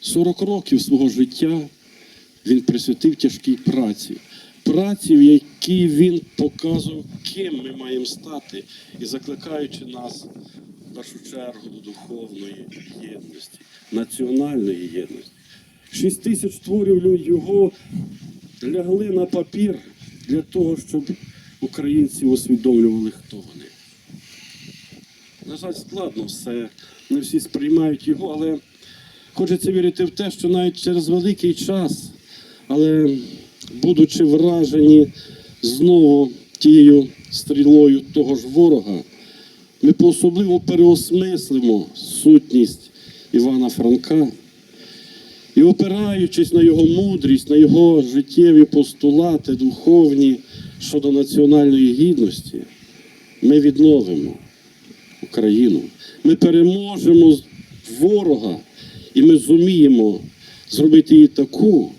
40 років свого життя він присвятив тяжкій праці. Праці, в якій він показував, ким ми маємо стати, і закликаючи нас в першу чергу до духовної єдності, національної єдності. Шість тисяч творів його лягли на папір для того, щоб українці усвідомлювали, хто вони. На жаль, складно все. Не всі сприймають його, але хочеться вірити в те, що навіть через великий час, але будучи вражені знову тією стрілою того ж ворога, ми по-особливо переосмислимо сутність Івана Франка і опираючись на його мудрість, на його життєві постулати духовні щодо національної гідності, ми відновимо Україну. Ми переможемо ворога, і ми зуміємо зробити її таку,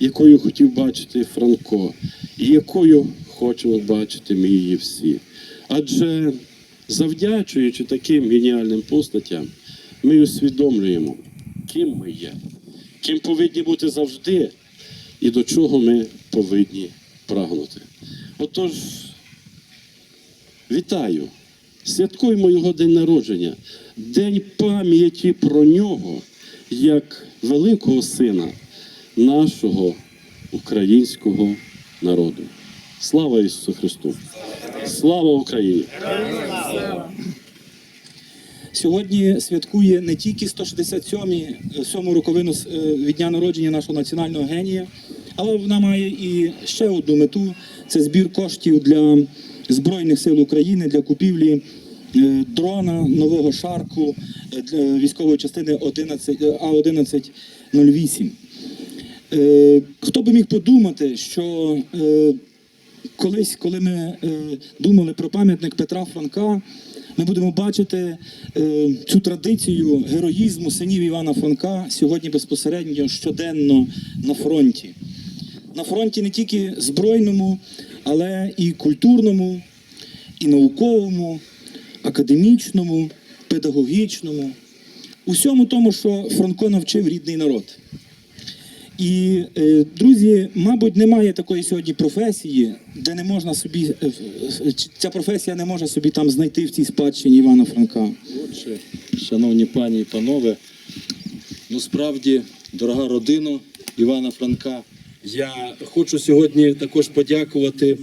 якою хотів бачити Франко, і якою хочемо бачити ми її всі. Адже завдячуючи таким геніальним постатям, ми усвідомлюємо, ким ми є, ким повинні бути завжди, і до чого ми повинні прагнути. Отож, Вітаю! Святкуємо його день народження, день пам'яті про нього як великого сина нашого українського народу. Слава Ісусу Христу! Слава Україні! Сьогодні святкує не тільки 167-й сьому роковину е, від дня народження нашого національного генія, але вона має і ще одну мету це збір коштів для Збройних сил України для купівлі е, дрона нового шарку е, для військової частини 11, е, А1108. Е, Хто би міг подумати, що е, колись, коли ми е, думали про пам'ятник Петра Франка, ми будемо бачити е, цю традицію героїзму синів Івана Франка сьогодні безпосередньо щоденно на фронті. На фронті не тільки збройному, але і культурному, і науковому, академічному, педагогічному, усьому тому, що Франко навчив рідний народ. І, е, друзі, мабуть, немає такої сьогодні професії, де не можна собі, е, е, ця професія не може собі там знайти в цій спадщині Івана Франка. Отже, шановні пані і панове, ну справді, дорога родина Івана Франка, я хочу сьогодні також подякувати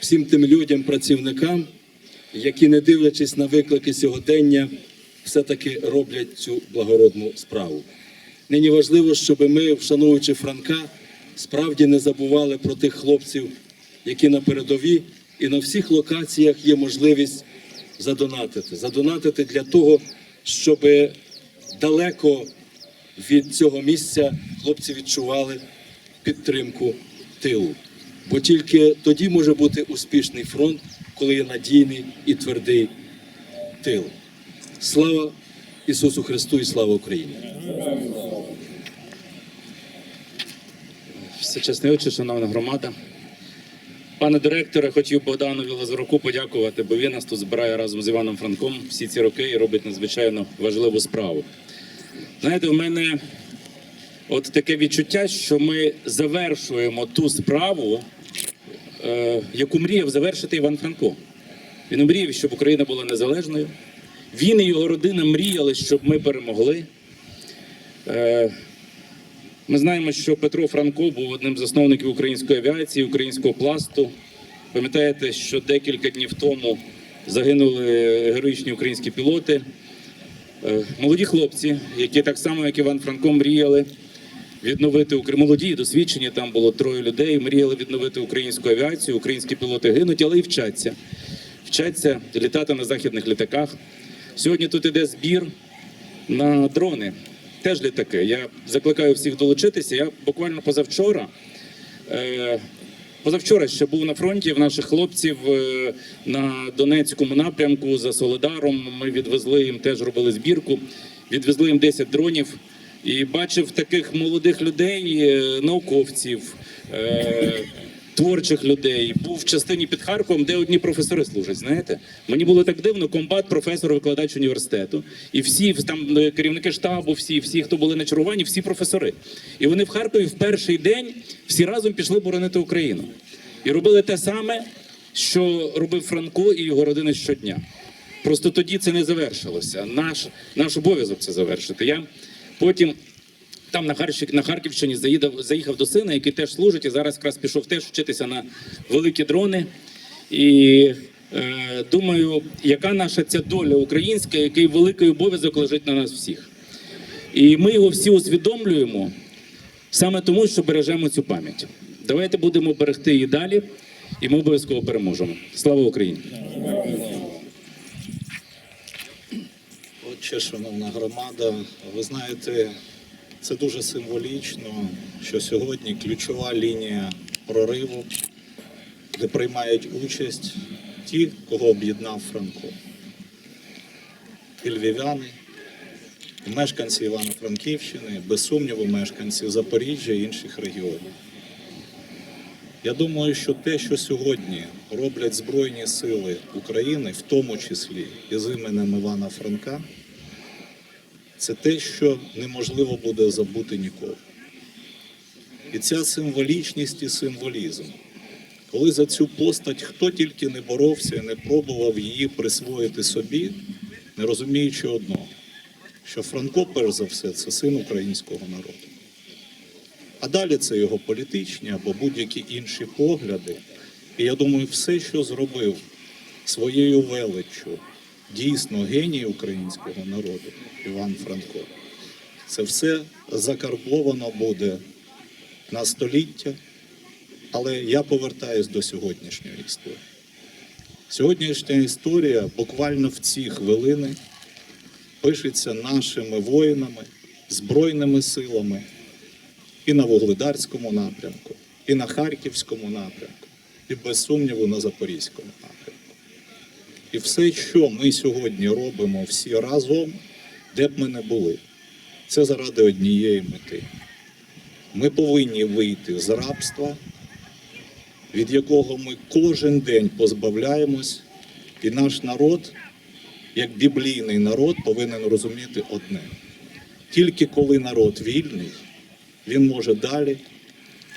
всім тим людям, працівникам, які, не дивлячись на виклики сьогодення, все-таки роблять цю благородну справу. Нині важливо, щоб ми, вшановуючи Франка, справді не забували про тих хлопців, які на передовій і на всіх локаціях є можливість задонатити. Задонатити для того, щоб далеко від цього місця хлопці відчували підтримку тилу. Бо тільки тоді може бути успішний фронт, коли є надійний і твердий тил. Слава Ісусу Христу і слава Україні! Всечесний отче, шановна громада. Пане директоре, хотів Богданові Лазаруку подякувати, бо він нас тут збирає разом з Іваном Франком всі ці роки і робить надзвичайно важливу справу. Знаєте, в мене от таке відчуття, що ми завершуємо ту справу, яку мріяв завершити Іван Франко. Він мріяв, щоб Україна була незалежною. Він і його родина мріяли, щоб ми перемогли. Е, ми знаємо, що Петро Франко був одним з засновників української авіації, українського пласту. Пам'ятаєте, що декілька днів тому загинули героїчні українські пілоти, Е, молоді хлопці, які так само, як Іван Франко, мріяли відновити молоді, досвідчені. Там було троє людей. Мріяли відновити українську авіацію. Українські пілоти гинуть, але і вчаться. Вчаться літати на західних літаках. Сьогодні тут іде збір на дрони. Теж літаки. Я закликаю всіх долучитися. Я буквально позавчора. Е, Позавчора ще був на фронті в наших хлопців е, на Донецькому напрямку за Солидаром. Ми відвезли їм, теж робили збірку. Відвезли їм 10 дронів і бачив таких молодих людей, е, науковців, е, творчих людей. Був в частині під Харковом, де одні професори служать. Знаєте, мені було так дивно, комбат, професор, викладач університету, і всі там е, керівники штабу, всі, всі, хто були на чергуванні, всі професори. І вони в Харкові в перший день всі разом пішли боронити Україну і робили те саме, що робив Франко і його родина щодня. Просто тоді це не завершилося. Наш, наш обов'язок це завершити. Я потім там на, Харщик, на Харківщині заїдав, заїхав до сина, який теж служить, і зараз якраз пішов теж вчитися на великі дрони. І е, думаю, яка наша ця доля українська, який великий обов'язок лежить на нас всіх. І ми його всі усвідомлюємо саме тому, що бережемо цю пам'ять. Давайте будемо берегти її далі, і ми обов'язково переможемо. Слава Україні! Отче, шановна громада, ви знаєте, це дуже символічно, що сьогодні ключова лінія прориву, де приймають участь ті, кого об'єднав Франко. І львів'яни, мешканці Івано-Франківщини, без сумніву, мешканці Запоріжжя і інших регіонів. Я думаю, що те, що сьогодні роблять Збройні сили України, в тому числі і з іменем Івана Франка, це те, що неможливо буде забути ніколи. І ця символічність і символізм, коли за цю постать хто тільки не боровся і не пробував її присвоїти собі, не розуміючи одного, що Франко, перш за все, це син українського народу. А далі це його політичні або будь-які інші погляди. І я думаю, все, що зробив своєю величчю дійсно геній українського народу Іван Франко, це все закарбовано буде на століття. Але я повертаюсь до сьогоднішньої історії. Сьогоднішня історія буквально в ці хвилини пишеться нашими воїнами, збройними силами і на Вугледарському напрямку, і на Харківському напрямку, і без сумніву на Запорізькому напрямку. І все, що ми сьогодні робимо всі разом, де б ми не були, це заради однієї мети. Ми повинні вийти з рабства, від якого ми кожен день позбавляємось, і наш народ, як біблійний народ, повинен розуміти одне: тільки коли народ вільний, він може далі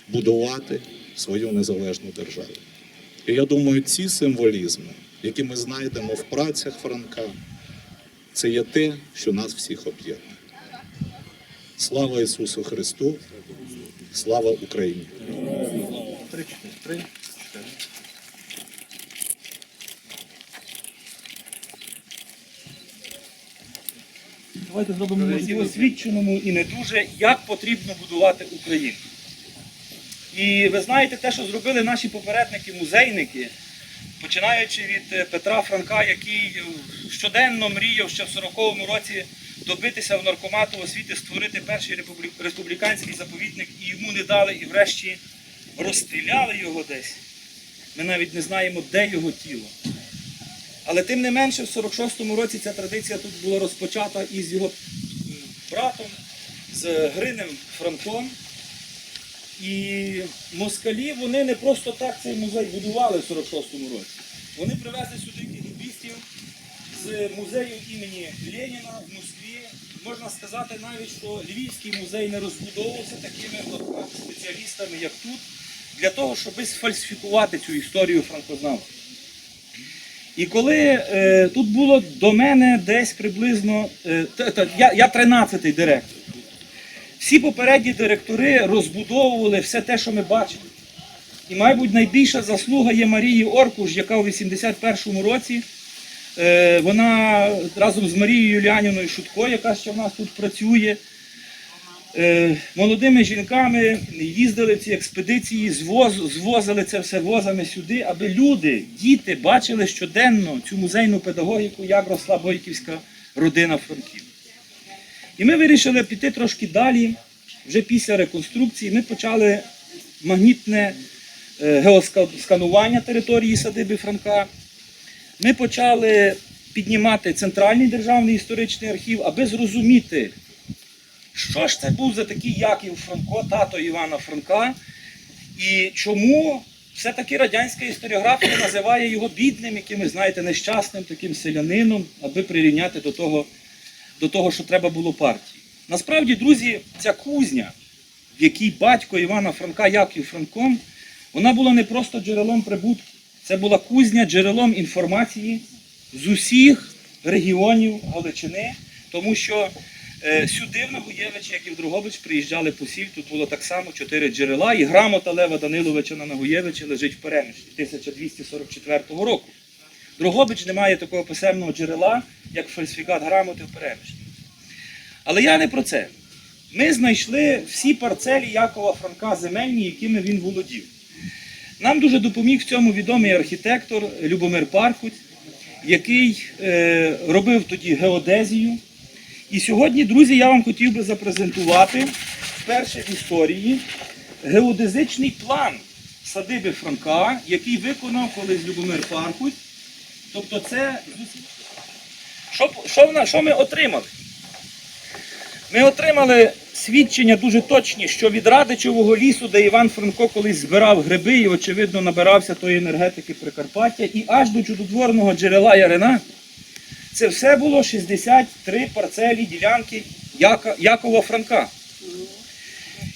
будувати свою незалежну державу. І я думаю, ці символізми, які ми знайдемо в працях Франка, це є те, що нас всіх об'єднує. Слава Ісусу Христу! Слава Україні! Давайте зробимо і освіченому, і не дуже, як потрібно будувати Україну. І ви знаєте те, що зробили наші попередники-музейники, починаючи від е, Петра Франка, який е, щоденно мріяв ще в 40-му році добитися в наркомату освіти, створити перший республіканський заповідник, і йому не дали, і врешті розстріляли його десь. Ми навіть не знаємо, де його тіло. Але тим не менше, в 46-му році ця традиція тут була розпочата із його братом, з Гринем Франком. І москалі вони не просто так цей музей будували в 46-му році. Вони привезли сюди кігібістів з музею імені Леніна в Москві. Можна сказати навіть, що Львівський музей не розбудовувався такими от спеціалістами, як тут, для того, щоб сфальсифікувати цю історію франкознавства. І коли е, тут було до мене десь приблизно, е, та- та, я, я 13-й директор. Всі попередні директори розбудовували все те, що ми бачимо. І, мабуть, найбільша заслуга є Марії Оркуш, яка у 81-му році, е, вона разом з Марією Юліаніною Шутко, яка ще в нас тут працює, е, молодими жінками їздили в ці експедиції, звоз, звозили це все возами сюди, аби люди, діти бачили щоденно цю музейну педагогіку, як росла бойківська родина Франків. І ми вирішили піти трошки далі. Вже після реконструкції ми почали магнітне е, геосканування території садиби Франка. Ми почали піднімати центральний державний історичний архів, аби зрозуміти, що ж це був за такий Яків Франко, тато Івана Франка, і чому все-таки радянська історіографія називає його бідним, якимось, знаєте, нещасним таким селянином, аби прирівняти до того, до того, що треба було партії. Насправді, друзі, ця кузня, в якій батько Івана Франка, Яків Франком, вона була не просто джерелом прибутку, це була кузня джерелом інформації з усіх регіонів Галичини, тому що е, сюди в Нагуєвич, як і в Другобич, приїжджали посіль, тут було так само чотири джерела, і грамота Лева Даниловича на Нагуєвичі лежить в Перемишлі 1244 року. Другобич не має такого писемного джерела, як фальсифікат грамоти в Перемишлі. Але я не про це. Ми знайшли всі парцелі Якова Франка земельні, якими він володів. Нам дуже допоміг в цьому відомий архітектор Любомир Пархуть, який е, робив тоді геодезію. І сьогодні, друзі, я вам хотів би запрезентувати вперше в історії геодезичний план садиби Франка, який виконав колись Любомир Пархуть. Тобто це що, що, що ми отримали? Ми отримали свідчення дуже точні, що від Радичевого лісу, де Іван Франко колись збирав гриби і, очевидно, набирався тої енергетики Прикарпаття, і аж до чудотворного джерела Ярина, це все було 63 парцелі ділянки Яка, Якова Франка.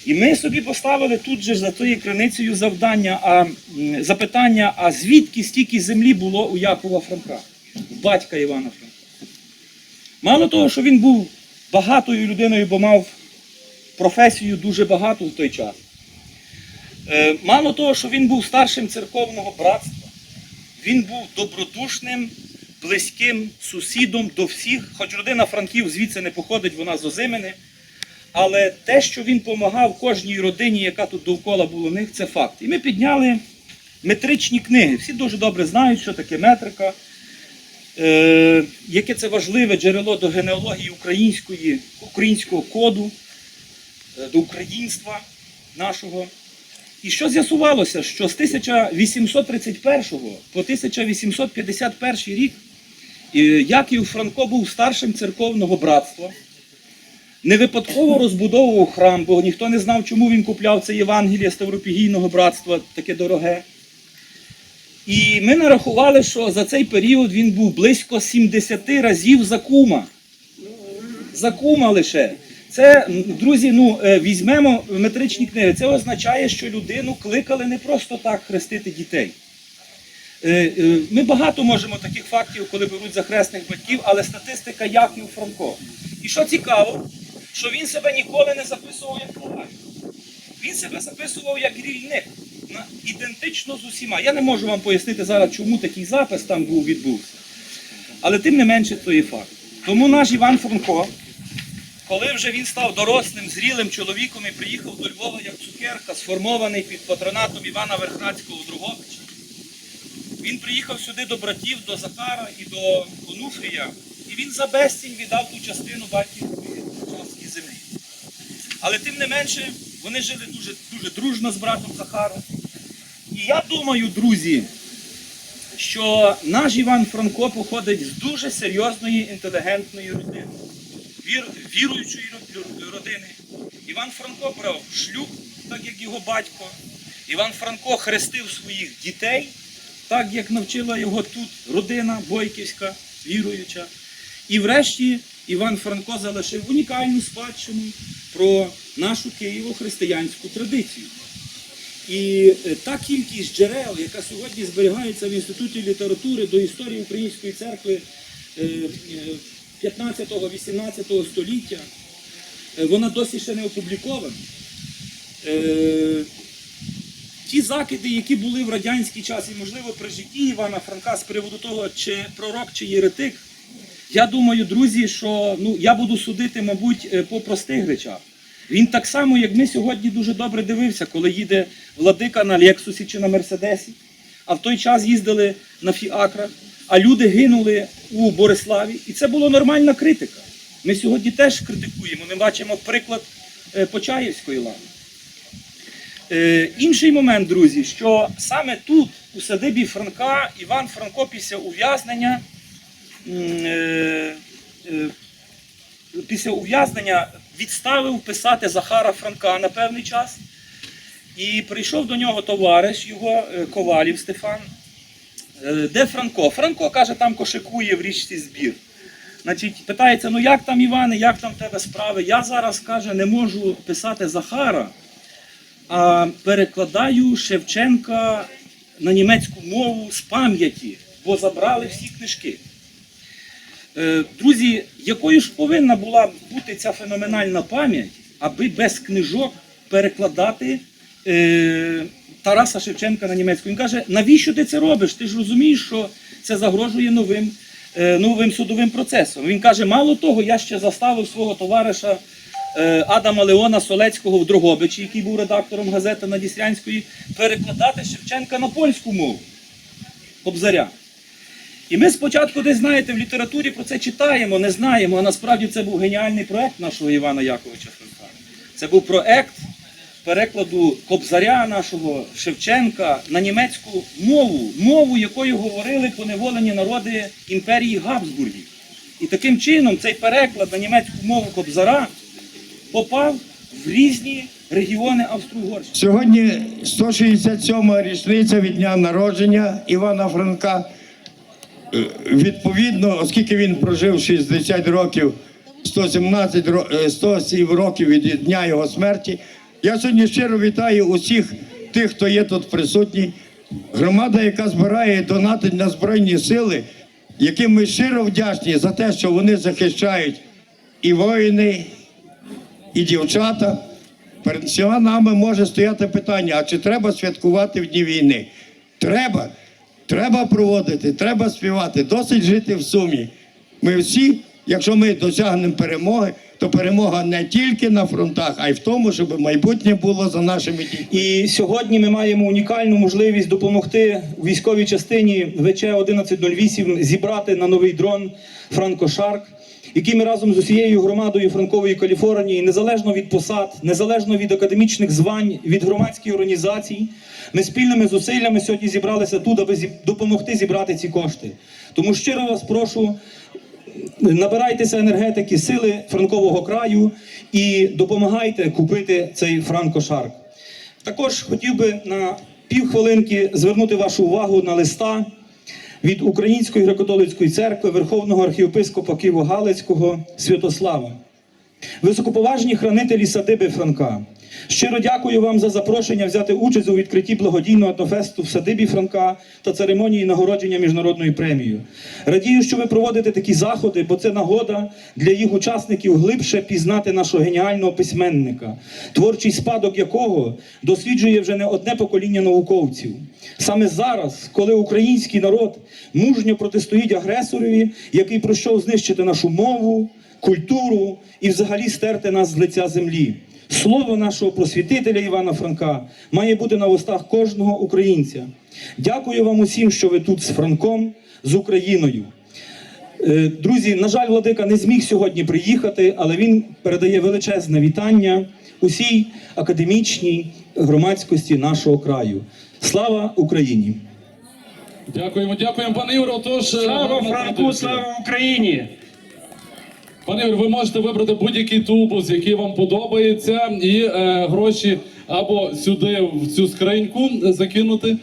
І ми собі поставили тут же за тою криницею завдання, а, запитання, а звідки стільки землі було у Якова Франка, батька Івана Франка. Мало того, що він був багатою людиною, бо мав професію дуже багату в той час. Е, Мало того, що він був старшим церковного братства, він був добродушним, близьким сусідом до всіх, хоч родина Франків звідси не походить, вона з Озимини. Але те, що він допомагав кожній родині, яка тут довкола була в них, це факт. І ми підняли метричні книги. Всі дуже добре знають, що таке метрика, е, яке це важливе джерело до генеалогії української, українського коду, е, до українства нашого. І що з'ясувалося, що з 1831 по 1851 рік Яків Франко був старшим церковного братства. Не випадково розбудовував храм, бо ніхто не знав, чому він купляв це Євангеліє Ставропігійного братства, таке дороге. І ми нарахували, що за цей період він був близько 70 разів за кума. За кума лише. Це, друзі, ну е, візьмемо метричні книги. Це означає, що людину кликали не просто так хрестити дітей. Е, е, Ми багато можемо таких фактів, коли беруть за хресних батьків, але статистика Яків Франко. І що цікаво, що він себе ніколи не записував як коваль. Він себе записував як рільник, ідентично з усіма. Я не можу вам пояснити зараз, чому такий запис там був відбувся. Але тим не менше, то є факт. Тому наш Іван Франко, коли вже він став дорослим, зрілим чоловіком і приїхав до Львова як цукерка, сформований під патронатом Івана Верхрадського в він приїхав сюди до братів, до Захара і до Онуфрія, і він за безцінь віддав ту частину батьківської. Але тим не менше, вони жили дуже, дуже дружно з братом Захаром. І я думаю, друзі, що наш Іван Франко походить з дуже серйозної інтелігентної родини, вір, віруючої родини. Іван Франко брав шлюб, так як його батько. Іван Франко хрестив своїх дітей, так як навчила його тут родина Бойківська, віруюча. І врешті Іван Франко залишив унікальну спадщину про нашу києво-християнську традицію. І е, та кількість джерел, яка сьогодні зберігається в Інституті літератури до історії Української церкви е, е, 15-18 століття, е, вона досі ще не опублікована. Е, Ті закиди, які були в радянський час, і, можливо, при житті Івана Франка з приводу того, чи пророк, чи єретик, я думаю, друзі, що ну, я буду судити, мабуть, е, по простих речах. Він так само, як ми сьогодні дуже добре дивився, коли їде владика на Лексусі чи на Мерседесі, а в той час їздили на фіакрах, а люди гинули у Бориславі. І це була нормальна критика. Ми сьогодні теж критикуємо. Ми бачимо приклад е, Почаївської лави. Е, інший момент, друзі, що саме тут, у садибі Франка, Іван Франко після ув'язнення, після ув'язнення відставив писати Захара Франка на певний час. І прийшов до нього товариш його, е, Ковалів Стефан. Е, Де Франко? Франко каже, там кошикує в річці збір. Значить, питається, ну як там Іване, як там тебе справи? Я зараз каже, не можу писати Захара, а перекладаю Шевченка на німецьку мову з пам'яті, бо забрали всі книжки. Е, Друзі, якою ж повинна була бути ця феноменальна пам'ять, аби без книжок перекладати е, Тараса Шевченка на німецьку? Він каже, навіщо ти це робиш? Ти ж розумієш, що це загрожує новим, е, новим судовим процесом. Він каже, мало того, я ще заставив свого товариша Адама Леона Солецького в Дрогобичі, який був редактором газети Надістрянської, перекладати Шевченка на польську мову. Кобзаря. І ми спочатку, десь знаєте, в літературі про це читаємо, не знаємо, а насправді це був геніальний проект нашого Івана Яковича Франка. Це був проект перекладу Кобзаря нашого Шевченка на німецьку мову, мову, якою говорили поневолені народи імперії Габсбургів. І таким чином цей переклад на німецьку мову Кобзара попав в різні регіони Австро-Угорщини. Сьогодні 167 річниця від дня народження Івана Франка. Е, Відповідно, оскільки він прожив 60 років, 117 ро- е, 107 років від дня його смерті. Я сьогодні щиро вітаю усіх тих, хто є тут присутній. Громада, яка збирає донати на Збройні сили, яким ми щиро вдячні за те, що вони захищають і воїни, і дівчата. Перед всіма нами може стояти питання: а чи треба святкувати в дні війни? Треба. Треба проводити, треба співати, досить жити в сумі. Ми всі, якщо ми досягнемо перемоги, то перемога не тільки на фронтах, а й в тому, щоб майбутнє було за нашими дітьми. І сьогодні ми маємо унікальну можливість допомогти військовій частині ВЧ 1108 зібрати на новий дрон Франко Який ми разом з усією громадою Франкової Каліфорнії, незалежно від посад, незалежно від академічних звань, від громадських організацій, ми спільними зусиллями сьогодні зібралися тут, аби допомогти зібрати ці кошти. Тому щиро вас прошу набирайтеся енергетики, сили франкового краю і допомагайте купити цей франкошарк. Також хотів би на півхвилинки звернути вашу увагу на листа від Української греко-католицької церкви Верховного архієпископа Києво-Галицького Святослава. Високоповажні хранителі садиби Франка. Щиро дякую вам за запрошення взяти участь у відкритті благодійного етнофесту в садибі Франка та церемонії нагородження міжнародною премією. Радію, що ви проводите такі заходи, бо це нагода для їх учасників глибше пізнати нашого геніального письменника, творчий спадок якого досліджує вже не одне покоління науковців. Саме зараз, коли український народ мужньо протистоїть агресорові, який пройшов знищити нашу мову, культуру і взагалі стерти нас з лиця землі. Слово нашого просвітителя Івана Франка має бути на вустах кожного українця. Дякую вам усім, що ви тут з Франком, з Україною. Е, Друзі, на жаль, владика не зміг сьогодні приїхати, але він передає величезне вітання усій академічній громадськості нашого краю. Слава Україні! Дякуємо, дякуємо, пане Ігоре. Отож, е, Слава Франку, слава Україні! Пане ви можете вибрати будь-який тубус, який вам подобається, і е, гроші або сюди в цю скриньку закинути.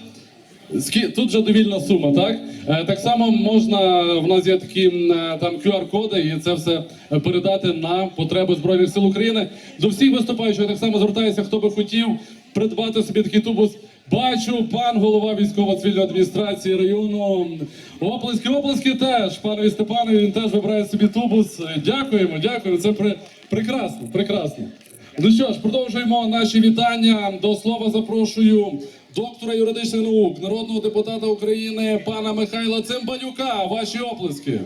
Скі- Тут вже довільна сума, так? Е, Так само можна, в нас є такі е, там QR-коди, і це все передати на потреби Збройних сил України. До всіх виступаючих так само звертаюся, хто би хотів придбати собі такий тубус. Бачу, пан голова військово-цивільної адміністрації району. Оплески, оплески теж. Панові Степанові він теж вибирає собі тубус. Дякуємо, дякуємо. Це при... прекрасно, прекрасно. Ну що ж, продовжуємо наші вітання. До слова запрошую доктора юридичних наук, народного депутата України пана Михайла Цимбалюка. Ваші оплески.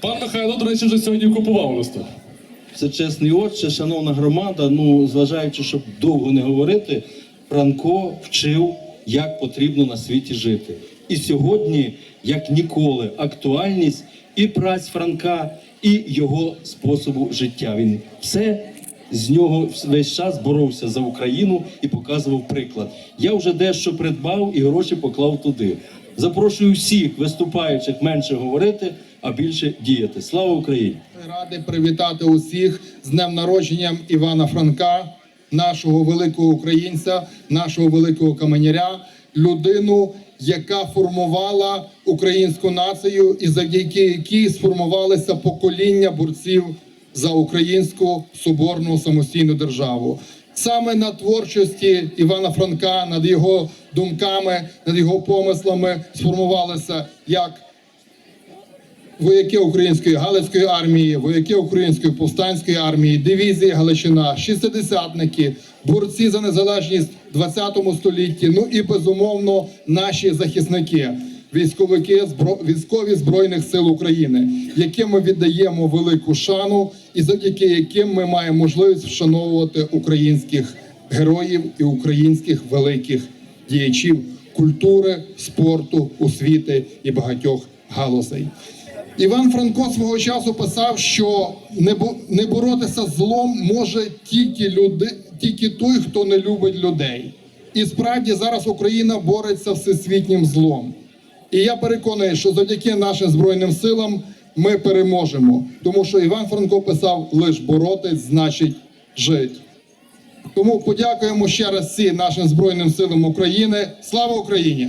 Пан Михайло, до речі, вже сьогодні купував у. Це чесний отче, шановна громада. Ну, зважаючи, щоб довго не говорити, Франко вчив, як потрібно на світі жити. І сьогодні, як ніколи, актуальність і праць Франка, і його способу життя. Він все з нього весь час боровся за Україну і показував приклад. Я вже дещо придбав і гроші поклав туди. Запрошую всіх виступаючих менше говорити, а більше діяти. Слава Україні! Радий привітати усіх з днем народженням Івана Франка, нашого великого українця, нашого великого каменяря, людину, яка формувала українську націю і завдяки якій сформувалися покоління борців за українську соборну самостійну державу. Саме на творчості Івана Франка, над його думками, над його помислами сформувалися як вояки української галицької армії, вояки української повстанської армії, дивізії Галичина, шістдесятники, борці за незалежність в 20 столітті. Ну і безумовно наші захисники, військовики військові збройних сил України, яким ми віддаємо велику шану, і завдяки яким ми маємо можливість вшановувати українських героїв і українських великих діячів культури, спорту, освіти і багатьох галузей. Іван Франко свого часу писав, що не, бо- боротися з злом може тільки, люди, тільки той, хто не любить людей. І справді зараз Україна бореться всесвітнім злом. І я переконаний, що завдяки нашим Збройним силам ми переможемо. Тому що Іван Франко писав: лиш боротись значить жити. Тому подякуємо ще раз всім нашим Збройним силам України. Слава Україні!